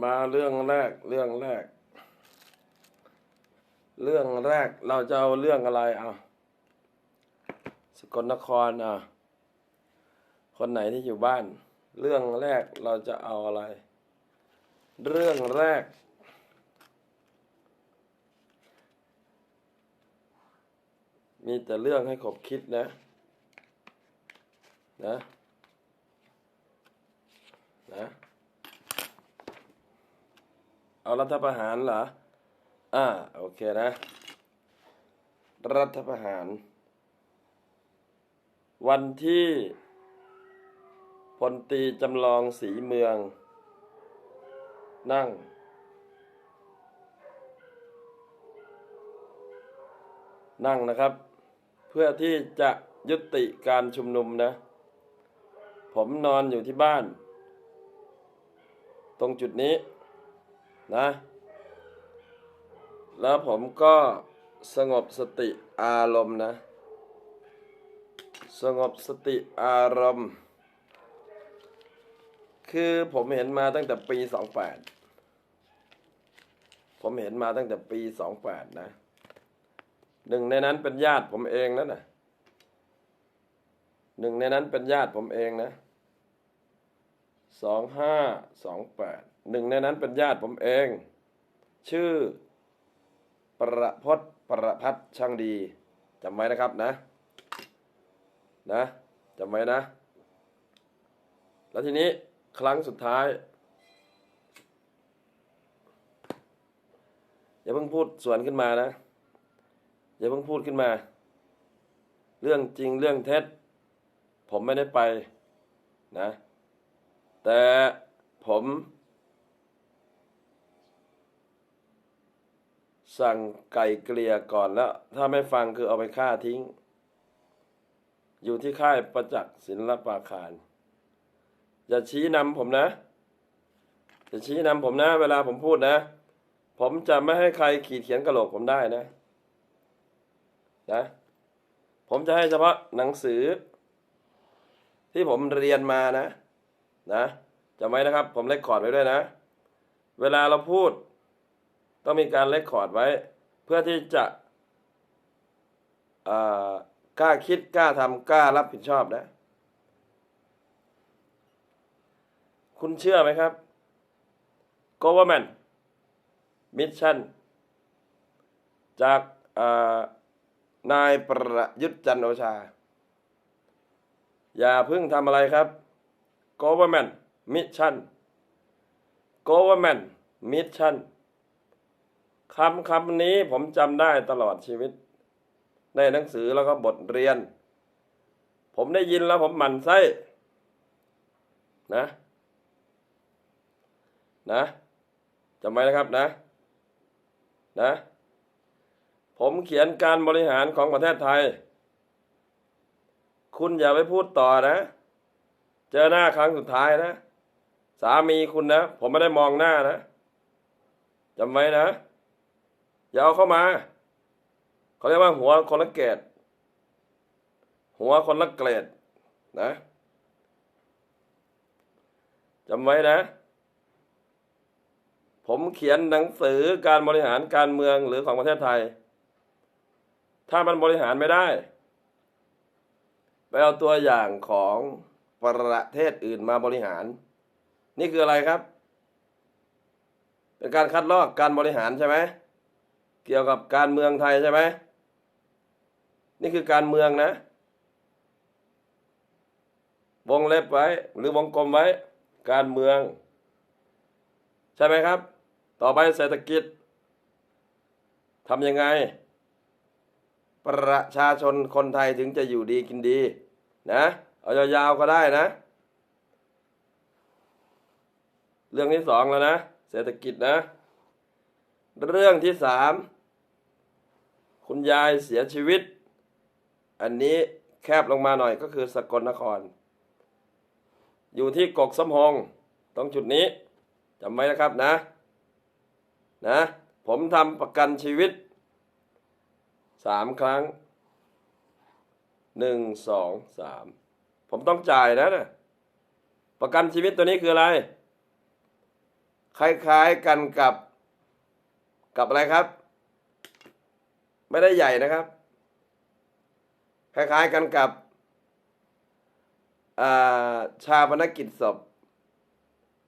มาเรื่องแรกเรื่องแรก เรื่องแรกเราจะเอาเรื่องอะไรอะสกลนครอะคนไหนที่อยู่บ้าน เรื่องแรกเราจะเอาอะไร เรื่องแรก มีแต่เรื่องให้ขบคิดนะ นะ นะ เอารัฐประหารเหรอ อ่า โอเคนะ รัฐประหาร วันที่พลตีจำลองสีเมือง นั่ง นั่งนะครับ เพื่อที่จะยุติการชุมนุมนะ ผมนอนอยู่ที่บ้าน ตรงจุดนี้ นะ แล้วผมก็สงบสติอารมณ์นะ สงบสติอารมณ์ คือผมเห็นมาตั้งแต่ปีสองแปดผมเห็นมาตั้งแต่ปีสองแปดนะ หนึ่งในนั้นเป็นญาติผมเองนั่นนะหนึ่งในนั้นเป็นญาติผมเองนะสองห้าสองแปด หนึ่งในนั้นเป็นญาติผมเอง ชื่อ ประพศประพัฒช่างดีจำไว้นะครับนะ นะจำไว้นะ แล้วทีนี้ครั้งสุดท้าย อย่าเพิ่งพูดสวนขึ้นมานะ อย่าเพิ่งพูดขึ้นมา เรื่องจริงเรื่องเท็จ ผมไม่ได้ไปนะ แต่ผม สั่งไก่เกลี่ยก่อนแล้ว ถ้าไม่ฟังคือเอาไปฆ่าทิ้ง อยู่ที่ค่ายประจักษ์ศิลปาคาร อย่าชี้นำผมนะ อย่าชี้นำผมนะ เวลาผมพูดนะ ผมจะไม่ให้ใครขีดเขียนกระโหลกผมได้นะ นะ ผมจะให้เฉพาะหนังสือ ที่ผมเรียนมานะ นะจำไว้นะครับ ผมเลคคอร์ดไว้ด้วยนะ เวลาเราพูด ต้องมีการเลคคอร์ดไว้ เพื่อที่จะกล้าคิดกล้าทำกล้ารับผิดชอบนะ คุณเชื่อไหมครับ government mission จากนายประยุทธ์จันโอชา อย่าเพิ่งทำอะไรครับ government mission government mission คำคำนี้ผมจำได้ตลอดชีวิต ในหนังสือแล้วก็บทเรียน ผมได้ยินแล้วผมหมั่นไส้นะนะจำไว้นะครับนะ นะ ผมเขียนการบริหารของประเทศไทย คุณอย่าไปพูดต่อนะ เจอหน้าครั้งสุดท้ายนะ สามีคุณนะ ผมไม่ได้มองหน้านะจำไว้นะ อย่าเอาเข้ามาเขาเรียกว่าหัวคนละเกตหัวคนละเกรดนะจำไว้นะ ผมเขียนหนังสือการบริหารการเมืองหรือของประเทศไทย ถ้ามันบริหารไม่ได้ ไปเอาตัวอย่างของประเทศอื่นมาบริหาร นี่คืออะไรครับ เป็นการคัดลอกการบริหารใช่ไหม เกี่ยวกับการเมืองไทยใช่ไหมนี่คือการเมืองนะ วงเล็บไว้ หรือวงกลมไว้ การเมือง ใช่ไหมครับ ต่อไปเศรษฐกิจทำยังไง ประชาชนคนไทยถึงจะอยู่ดีกินดี นะเอายาวๆก็ได้นะ เรื่องที่สองแล้วนะ เศรษฐกิจนะ เรื่องที่สาม คุณยายเสียชีวิต อันนี้แคบลงมาหน่อยก็คือสกลนคร อยู่ที่กกสมหงตรงจุดนี้จำไว้นะครับนะนะผมทำประกันชีวิตสามครั้งหนึ่งสองสามผมต้องจ่ายนะนะประกันชีวิตตัวนี้คืออะไร คล้ายๆกันกับกับอะไรครับ ไม่ได้ใหญ่นะครับ คล้ายๆกันกับาชาปนกิจศพ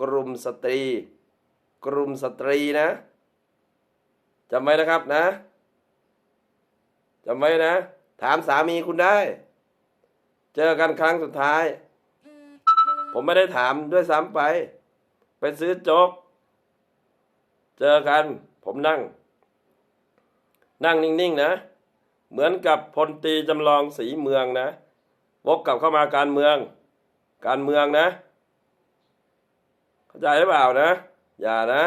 กลุ่มสตรี กลุ่มสตรีนะจำไว้นะครับนะจำไว้นะ ถามสามีคุณได้ เจอกันครั้งสุดท้าย ผมไม่ได้ถามด้วยซ้ำไป ไปซื้อโจ๊ก เจอกัน ผมนั่ง นั่งนิ่งๆนะ เหมือนกับพลตีจำลองสีเมืองนะวกกลับเข้ามาการเมือง การเมืองนะ เข้าใจหรือเปล่านะ อย่านะ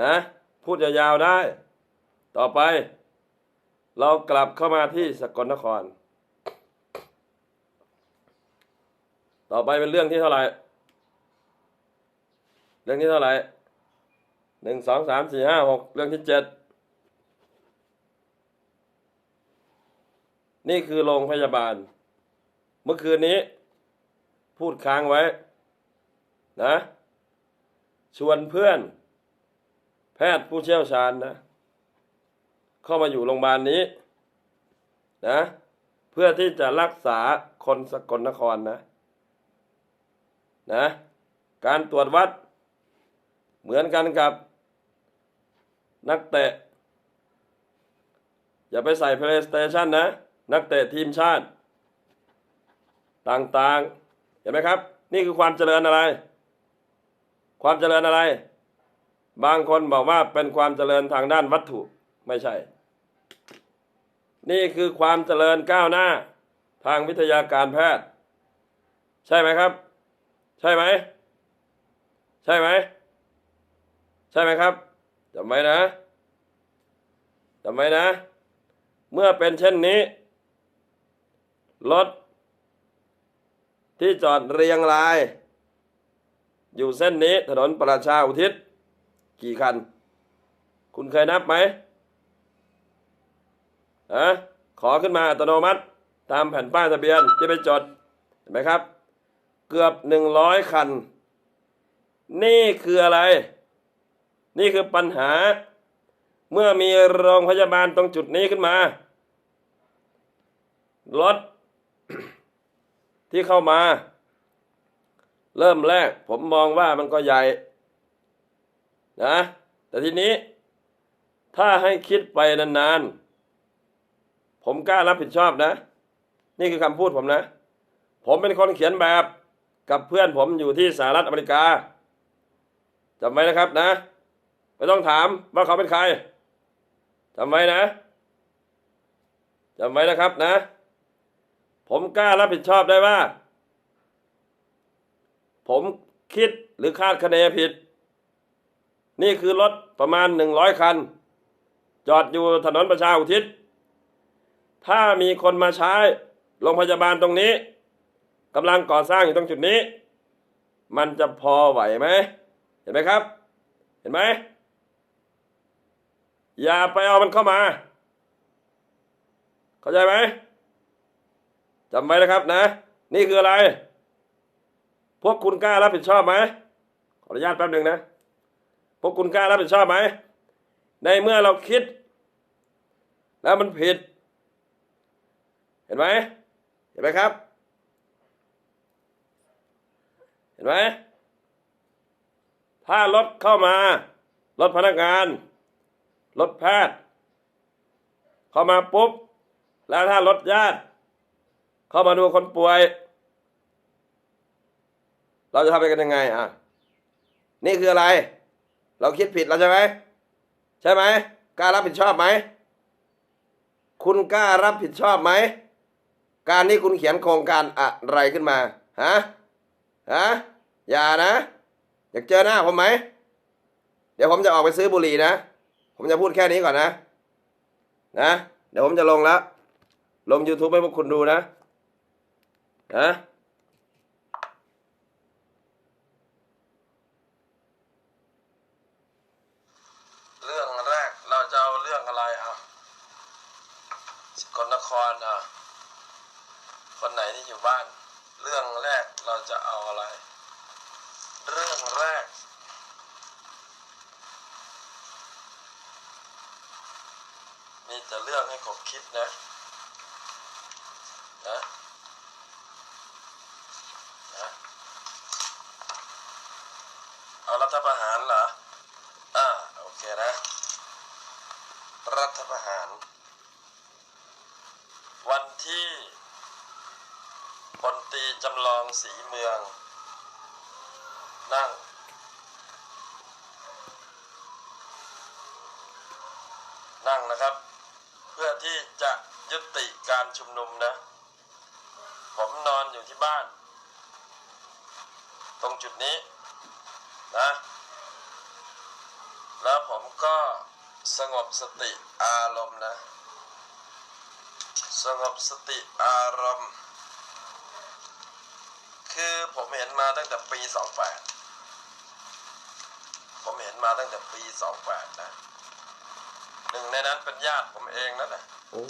นะ พูดยาวๆได้ ต่อไป เรากลับเข้ามาที่สกลนคร ต่อไปเป็นเรื่องที่เท่าไหร่ เรื่องที่เท่าไหร่หนึ่งสองสามสี่ห้าหกเรื่องที่เจ็ด นี่คือโรงพยาบาล เมื่อคืนนี้ พูดค้างไว้ นะ ชวนเพื่อน แพทย์ผู้เชี่ยวชาญนะ เข้ามาอยู่โรงพยาบาลนี้ นะ เพื่อที่จะรักษาคนสกลนครนะ นะ การตรวจวัด เหมือนกันกับ นักเตะอย่าไปใส่ PlayStation นะ นักเตะทีมชาติ ต่างๆ เห็นไหมครับ นี่คือความเจริญอะไร ความเจริญอะไร บางคนบอกว่าเป็นความเจริญทางด้านวัตถุไม่ใช่ นี่คือความเจริญก้าวหน้าทางวิทยาการแพทย์ ใช่ไหมครับ ใช่ไหม ใช่ไหม ใช่ไหมครับจำไว้นะจำไว้นะ เมื่อเป็นเช่นนี้ รถ ที่จอดเรียงราย อยู่เส้นนี้ถนนประชาอุทิศ กี่คัน คุณเคยนับไหมอะขอขึ้นมาอัตโนมัติ ตามแผ่นป้ายทะเบียนที่ไปจดเห็นไหมครับ เกือบหนึ่งร้อยคัน นี่คืออะไร นี่คือปัญหา เมื่อมีโรงพยาบาลตรงจุดนี้ขึ้นมา รถ ที่เข้ามา เริ่มแรก ผมมองว่ามันก็ใหญ่ นะ แต่ทีนี้ ถ้าให้คิดไปนานๆ ผมกล้ารับผิดชอบนะ นี่คือคำพูดผมนะ ผมเป็นคนเขียนแบบกับเพื่อนผมอยู่ที่สหรัฐอเมริกาจำไว้นะครับนะ ไม่ต้องถามว่าเขาเป็นใครจำไว้นะจำไว้นะครับนะ ผมกล้ารับผิดชอบได้ว่า ผมคิดหรือคาดคะเนผิด นี่คือรถประมาณหนึ่งร้อยคัน จอดอยู่ถนนประชาอุทิศ ถ้ามีคนมาใช้โรงพยาบาลตรงนี้กำลังก่อสร้างอยู่ตรงจุดนี้ มันจะพอไหวไหม เห็นไหมครับ เห็นไหม อย่าไปเอามันเข้ามา เข้าใจไหม จำไว้นะครับนะ นี่คืออะไร พวกคุณกล้ารับผิดชอบไหมขออนุญาตแป๊บหนึ่งนะ พวกคุณกล้ารับผิดชอบไหม ในเมื่อเราคิด แล้วมันผิด เห็นไหมเห็นไหมครับ เห็นไหมถ้ารถเข้ามารถพนักงานรถแพทย์ เข้ามาปุ๊บ แล้วถ้ารถญาติ เข้ามาดูคนป่วย เราจะทำกันยังไงอะ นี่คืออะไร เราคิดผิดแล้วใช่ไหมใช่ไหมกล้ารับผิดชอบไหม คุณกล้ารับผิดชอบไหม การที่คุณเขียนโครงการอะไรขึ้นมาฮะฮะอย่านะ อยากเจอหน้าผมไหม เดี๋ยวผมจะออกไปซื้อบุหรี่นะ ผมจะพูดแค่นี้ก่อนนะ นะ เดี๋ยวผมจะลงแล้ว ลง YouTube ให้พวกคุณดูนะ นะเรื่องแรกเราจะเอาเรื่องอะไรอะคนลนครอะ คนไหนที่อยู่บ้าน เรื่องแรกเราจะเอาอะไร เรื่องแรกนี่จะเรื่องให้ผมคิดนะ นะ หาร วันที่พลตีจำลองสีเมือง นั่ง นั่งนะครับ เพื่อที่จะยุติการชุมนุมนะ ผมนอนอยู่ที่บ้าน ตรงจุดนี้นะ แล้วผมก็ สงบสติอารมณ์นะ สงบสติอารมณ์ คือผมเห็นมาตั้งแต่ปี 28 ผมเห็นมาตั้งแต่ปี 28 นะ หนึ่งในนั้นเป็นญาติผมเองนั่นแหละโอ้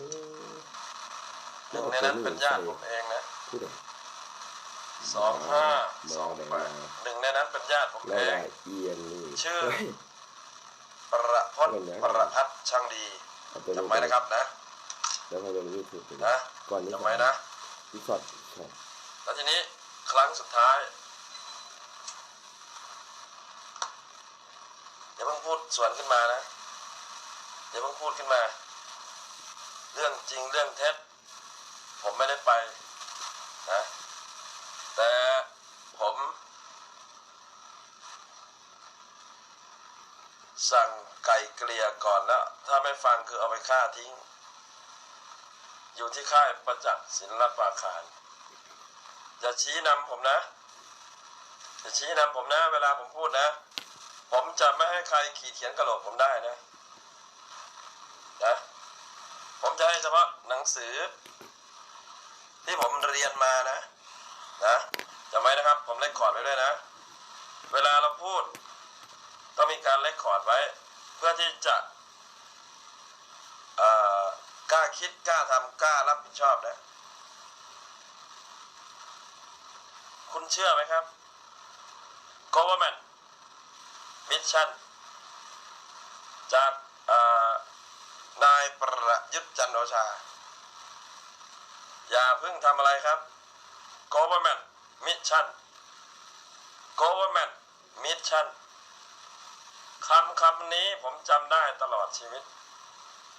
หนึ่งในนั้นเป็นญาติผมเองนะผู้ใดสองห้ามาสองได้แปมาดหนึ่งในนั้นเป็นญาติผมแล้วเองว่าเอียนนี่ชื่อเฮ้ย ประพจน์ประพัฒน์ช่างดีเอาตัวนี้จำไว้นะครับนะแล้วพอจะรู้ถูกนะก่อนนี้จำไว้นะที่สอดใช่แล้วทีนี้ครั้งสุดท้ายอย่าเพิ่งพูดสวนขึ้นมานะอย่าเพิ่งพูดขึ้นมา เรื่องจริงเรื่องเท็จผมไม่ได้ไปนะ แต่ผม สั่งไก่เก่อนแล้ว ถ้าไม่ฟังคือเอาไปฆ่าทิ้ง อยู่ที่ค่ายประจักษ์ศิลปาคารอย่าชี้นำผมนะอย่าชี้นำผมนะ เวลาผมพูดนะ ผมจะไม่ให้ใครขีดเขียนกระโหลกผมได้นะนะผมจะให้เฉพาะหนังสือ ที่ผมเรียนมานะนะจำไว้นะครับ ผมเล็กคอดไว้ด้วยนะ เวลาเราพูดต้องมีการเล็กคอดไว้ เพื่อที่จะเอ่อกล้า คิดกล้าทำกล้ารับผิดชอบนะ คุณเชื่อไหมครับ government mission จากนายประยุทธ์จันโอชา อย่าเพิ่งทำอะไรครับ government mission government mission คำคำนี้ผมจำได้ตลอดชีวิต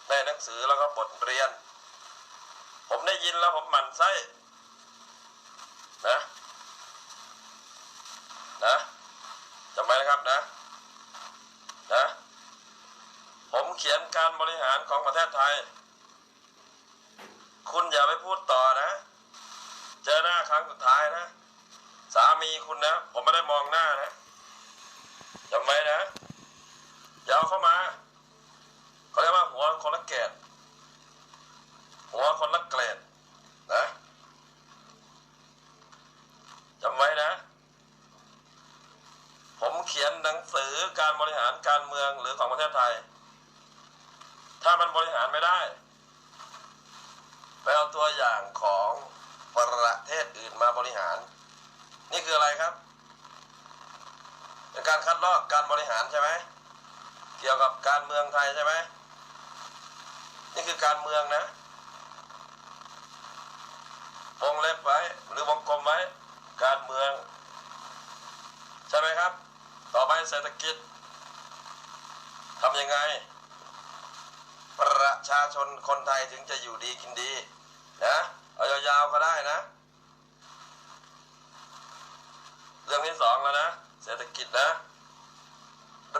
ในหนังสือแล้วก็บทเรียน ผมได้ยินแล้วผมหมั่นไส้นะนะจำไว้นะครับนะนะผมเขียนการบริหารของประเทศไทย คุณอย่าไปพูดต่อนะ เจอหน้าครั้งสุดท้ายนะ สามีคุณนะ ผมไม่ได้มองหน้านะจำไว้นะอย่าเอาเข้ามา ว่าหัวคนละเกตหัวคนละเกรดนะจำไว้นะ ผมเขียนหนังสือการบริหารการเมืองหรือของประเทศไทย ถ้ามันบริหารไม่ได้ไปเอาตัวอย่างของประเทศอื่นมาบริหาร นี่คืออะไรครับเป็นการคัดลอกการบริหารใช่ไหมเกี่ยวกับการเมืองไทยใช่ไหม นี่คือการเมืองนะวงเล็บไว้ หรือวงกลมไว้ การเมือง ใช่ไหมครับ ต่อไปเศรษฐกิจทำยังไง ประชาชนคนไทยถึงจะอยู่ดีกินดีนะเอายาวๆก็ได้นะ เรื่องที่สองแล้วนะ เศรษฐกิจนะ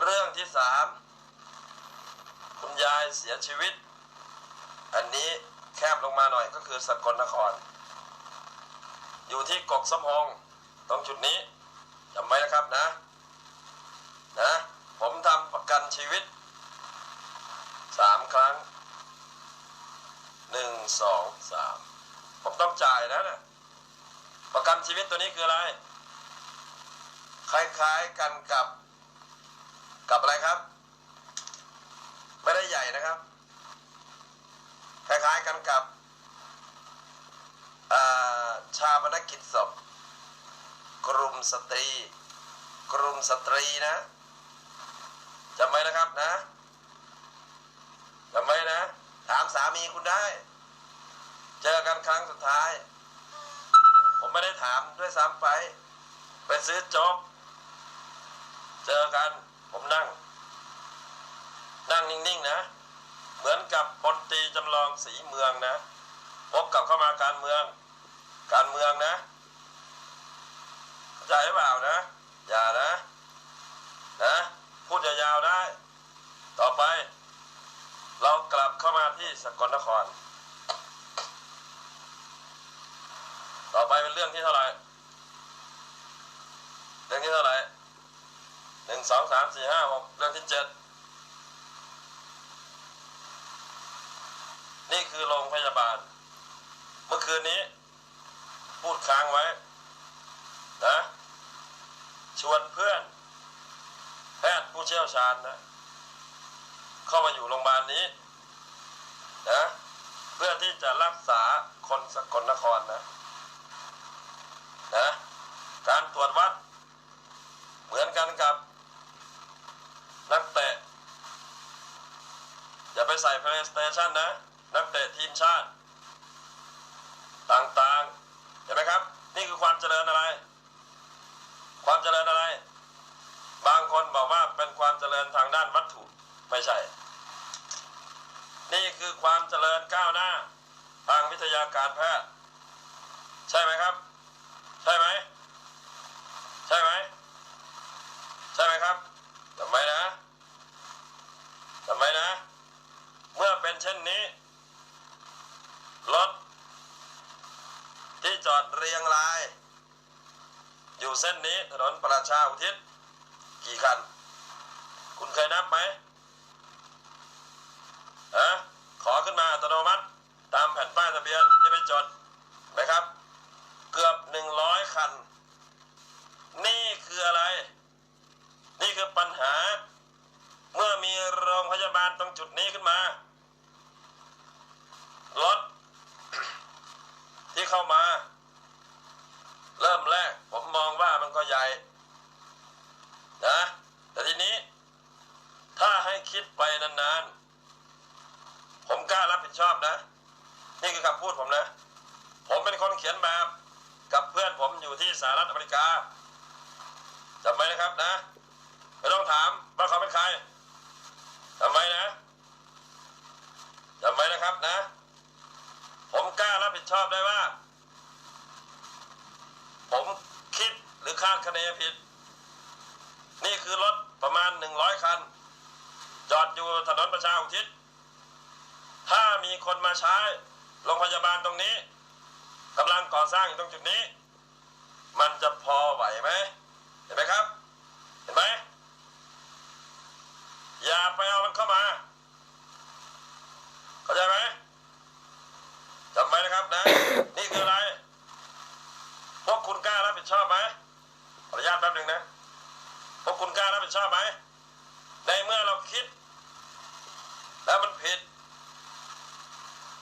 เรื่องที่สามคุณยายเสียชีวิต อันนี้แคบลงมาหน่อยก็คือสกลนคร อยู่ที่กกสมพงตรงจุดนี้จำไว้นะครับนะนะผมทำประกันชีวิตสามครั้งหนึ่งสองสามผมต้องจ่ายนะนะประกันชีวิตตัวนี้คืออะไร คล้ายๆกันกับ กับอะไรครับ ไม่ได้ใหญ่นะครับ ล้ายๆกันกับชาปนกิจศพกลุ่มสตรี กลุ่มสตรีนะจำไว้นะครับนะจำไว้นะ ถามสามีคุณได้ เจอกันครั้งสุดท้าย ผมไม่ได้ถามด้วยซ้ำไป ไปซื้อจ๊กเจอกัน ผมนั่ง นั่งนิ่งๆนะ เหมือนกับพลตีจำลองสีเมืองนะพบกับเข้ามาการเมือง การเมืองนะใจหรือเปล่านะ อย่านะนะพูดยาวๆได้ ต่อไป เรากลับเข้ามาที่สกลนคร ต่อไปเป็นเรื่องที่เท่าไหร่เรื่องที่เท่าไหร่หนึ่งสองสามสี่ห้าหกเรื่องที่เจ็ด นี่คือโรงพยาบาล เมื่อคืนนี้ พูดค้างไว้ นะ ชวนเพื่อน แพทย์ผู้เชี่ยวชาญนะ เข้ามาอยู่โรงพยาบาลนี้ นะ เพื่อที่จะรักษาคนสกลนครนะ นะ การตรวจวัด เหมือนกันกับ นักเตะอย่าไปใส่ PlayStation นะ นักเตะทีมชาติ ต่างๆ เห็นไหมครับ นี่คือความเจริญอะไร ความเจริญอะไร บางคนบอกว่าเป็นความเจริญทางด้านวัตถุ ไม่ใช่ นี่คือความเจริญก้าวหน้า ทางวิทยาการแพทย์ ใช่ไหมครับ ใช่ไหม ใช่ไหม ใช่ไหมครับทำไมนะทำไมนะ เมื่อเป็นเช่นนี้ รถ ที่จอดเรียงราย อยู่เส้นนี้ถนน ประชาอุทิศกี่คัน คุณเคยนับไหมฮะขอขึ้นมาอัตโนมัติ ตามแผ่นป้ายทะเบียนที่ไปจดไหมครับ เกือบหนึ่งร้อยคัน นี่คืออะไร นี่คือปัญหา เมื่อมีโรงพยาบาลตรงจุดนี้ขึ้นมา รถ ที่เข้ามา เริ่มแรก ผมมองว่ามันก็ใหญ่ นะ แต่ทีนี้ ถ้าให้คิดไปนานๆ ผมกล้ารับผิดชอบนะ นี่คือคำพูดผมนะ ผมเป็นคนเขียนแบบกับเพื่อนผมอยู่ที่สหรัฐ อเมริกาจำไว้นะครับนะไม่ต้องถามว่าเขาเป็นใครจำไว้นะจำไว้นะครับนะ ผมกล้ารับผิดชอบได้ว่า ผมคิดหรือคาดคะเนผิด นี่คือรถประมาณหนึ่งร้อยคัน จอดอยู่ถนนประชาอุทิศ ถ้ามีคนมาใช้โรงพยาบาลตรงนี้กำลังก่อสร้างอยู่ตรงจุดนี้ มันจะพอไหวไหมเห็นไหมครับ เห็นไหมอย่าไปเอามันเข้ามา เข้าใจไหมจำไว้นะครับนะ นี่คืออะไร พวกคุณกล้ารับผิดชอบไหมขออนุญาตแป๊บหนึ่งนะ พวกคุณกล้ารับผิดชอบไหม ในเมื่อเราคิด แล้วมันผิด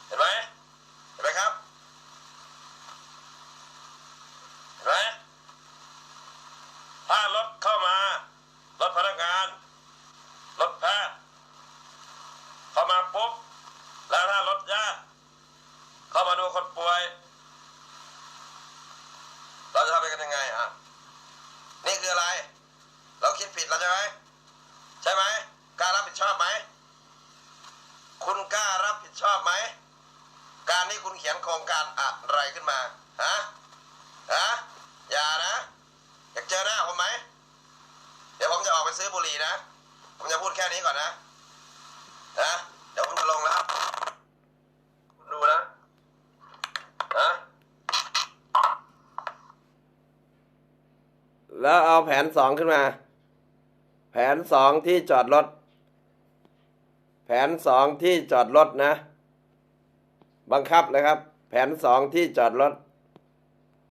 เห็นไหมเห็นไหมครับ เห็นไหม ถ้ารถเข้ามา รถพนักงาน รถแพทย์ เข้ามาปุ๊บ แล้วถ้ารถญาติ เข้ามาดูคนป่วย เราจะทำกันยังไงอะ นี่คืออะไร เราคิดผิดแล้วใช่ไหม ใช่ไหมกล้ารับผิดชอบไหม คุณกล้า รับผิดชอบไหม การที่คุณเขียนโครงการอะไรขึ้นมา ฮะ ฮะ อย่านะ อยากเจอหน้าผมไหม เดี๋ยวผมจะออกไปซื้อบุหรี่นะ ผมจะพูดแค่นี้ก่อนนะ นะ เดี๋ยวผมจะลงแล้วคุณดูนะนะแล้วเอาแผนสองขึ้นมา แผนสองที่จอดรถ ผนสองที่จอดรถนะ บังคับเลยครับ แผนสองที่จอดรถ